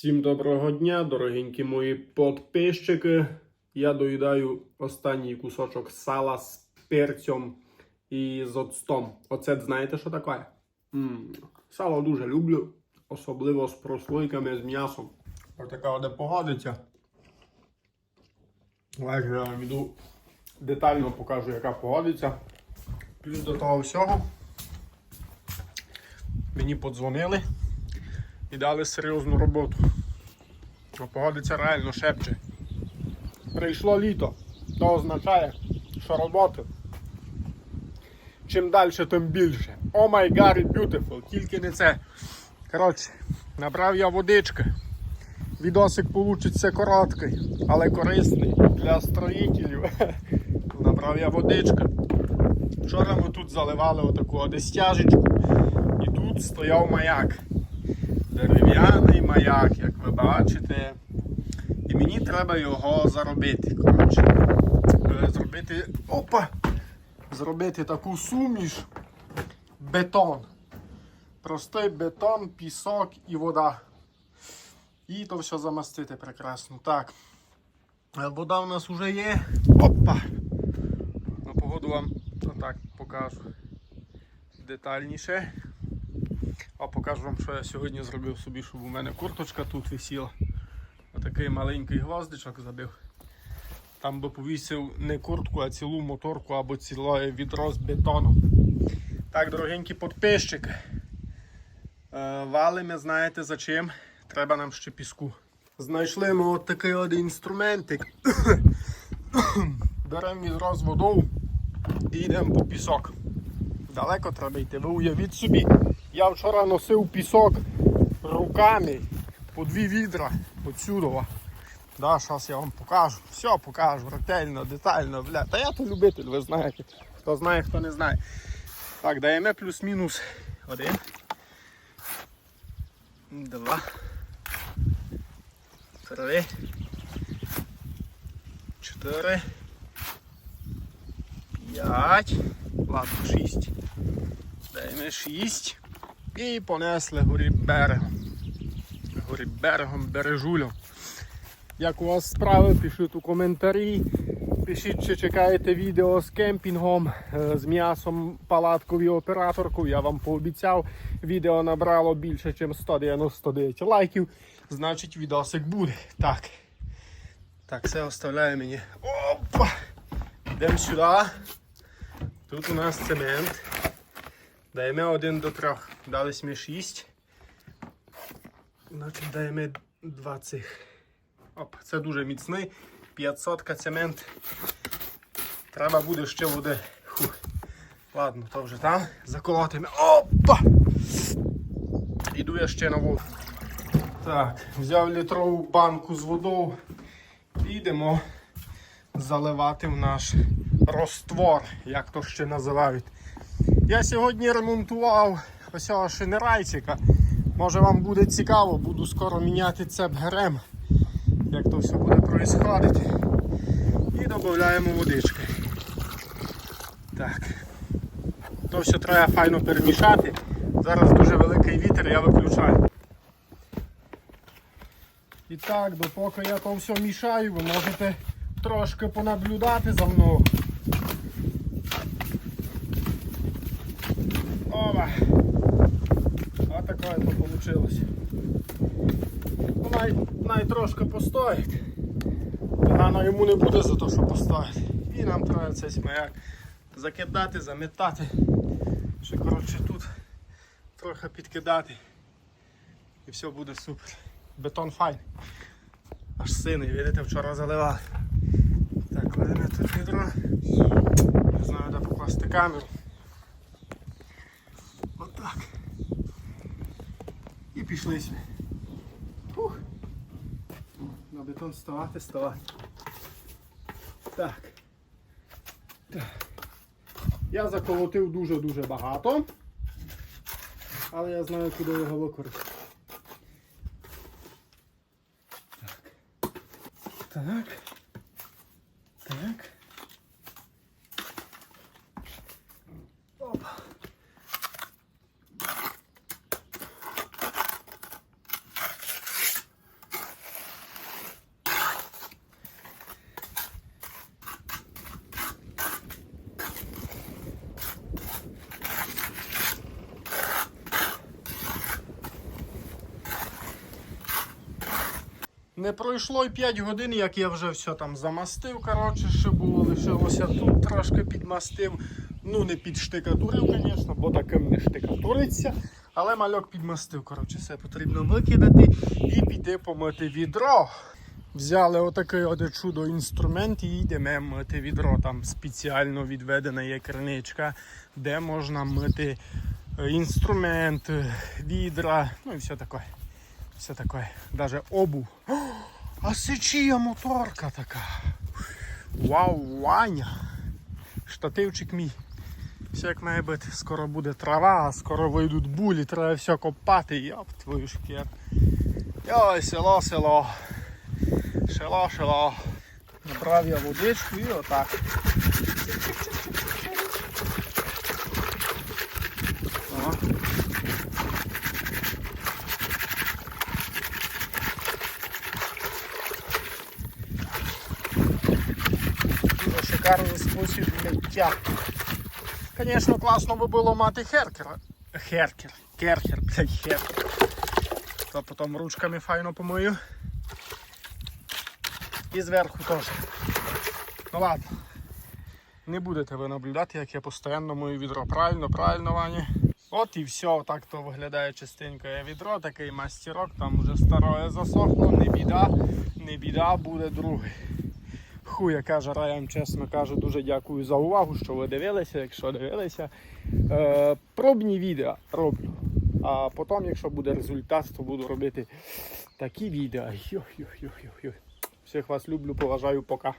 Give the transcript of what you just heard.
Всім доброго дня, дорогенькі мої подписчики. Я доїдаю останній кусочок сала з перцем і з оцтом. Оце знаєте, що таке? м Сало дуже люблю, особливо з прослойками з м'ясом. Ось така де погодиться. Але я вам іду детально покажу, яка погодиться. Плюс до того всього. Мені подзвонили і дали серйозну роботу. Погодиться реально шепче. Прийшло літо. То означає, що роботи. Чим далі, тим більше. О май God, beautiful. Тільки не це. Коротше, набрав я водички. Відосик получиться короткий, але корисний для строїтелів. Набрав я водички. Вчора ми тут заливали отаку одестяжечку. І тут стояв маяк дерев'яний маяк, як ви бачите. І мені треба його заробити. коротше. Е, Зробити. Опа! Зробити таку суміш. Бетон. Простий бетон, пісок і вода. І то все замастити прекрасно. Так. Е, Вода в нас вже є. Опа! На погоду вам отак покажу детальніше. А покажу вам, що я сьогодні зробив собі, щоб у мене курточка тут висіла. Отакий маленький гвоздичок забив. Там би повісив не куртку, а цілу моторку або ціле відро з бетону. Так, дорогенькі підписчики. Е, Валимо, знаєте за чим? Треба нам ще піску. Знайшли ми от такий от інструментик. Беремо відро з водою і йдемо по пісок. Далеко треба йти. Ви уявіть собі, я вчора носив пісок руками по дві відра отсюдова. Да, зараз я вам покажу. Все покажу, ретельно, детально, бля. Та я то любитель, ви знаєте. Хто знає, хто не знає. Так, даємо плюс-мінус один. Два. Три. Чотири. П'ять. Ладно, шість. Даємо 6 і понесли горі берегом. Горі берегом, бережулем. Як у вас справи, пишіть у коментарі. Пишіть, чи чекаєте відео з кемпінгом, е, з м'ясом палатковою операторкою. Я вам пообіцяв, відео набрало більше, ніж 199 лайків. Значить відосик буде. Так. Так, все оставляє мені. Опа! Йдемо сюди. Тут у нас цемент. Даємо 1 до 3. Дали ми 6. Значить даємо 2 цих. Оп, це дуже міцний. 500 цемент. Треба буде ще води. Фух. Ладно, то вже там. Заколотимо. Опа! Іду я ще на воду. Так, взяв літрову банку з водою. Йдемо заливати в наш роствор, як то ще називають. Я сьогодні ремонтував ось цього шинерайчика. Може вам буде цікаво, буду скоро міняти цеп ГРМ, як то все буде происходити. І додаємо водички. Так. То все треба файно перемішати. Зараз дуже великий вітер, я виключаю. І так, допоки я то все мішаю, ви можете трошки понаблюдати за мною. Оба. А таке. Най, трошки постоїть. Погано йому не буде за те, що постоїть. І нам треба цей смаяк закидати, заметати. Ще коротше тут трохи підкидати. І все буде супер. Бетон файний. Аж синий, видите, вчора заливав. Так, кладемо тут відро. Не знаю, де покласти камеру. Отак. І пішли собі. Фух. На бетон ставати, ставати. Так. Так. Я заколотив дуже-дуже багато. Але я знаю, куди його використати. Так. Так. Так. Опа. Не пройшло й 5 годин, як я вже все там замастив. Коротше, ще було лишилося тут трошки підмастив. Ну, не підштикатурив, звісно, бо таким не штикатуриться. Але мальок підмастив. Коротше, все потрібно викидати і піти помити відро. Взяли отакий от чудо інструмент і йдемо мити відро. Там спеціально відведена є криничка, де можна мити е, інструмент, е, відра, ну і все таке. Все таке. Даже обув. А моторка така. Вау, Ваня. Штативчик мій. Все як має бути. Скоро буде трава, скоро вийдуть булі, треба все копати. Йоп, твою шкір. Йой, село, село. Село, село. Набрав я водичку і отак. Шикарний спосіб миття. Звісно, класно би було мати херкера. Херкер. Керхер, блядь, херкер. То потім ручками файно помию. І зверху теж. Ну ладно. Не будете ви наблюдати, як я постійно мою відро. Правильно, правильно, Ваня. От і все, так то виглядає частинка відро, такий мастерок, там вже старое засохло, не біда, не біда, буде другий. Ху, яка жара, я вам чесно кажу, дуже дякую за увагу, що ви дивилися. Якщо дивилися, е, пробні відео роблю. А потім, якщо буде результат, то буду робити такі відео. Йо-йо-йо-йо. Всіх вас люблю, поважаю, пока.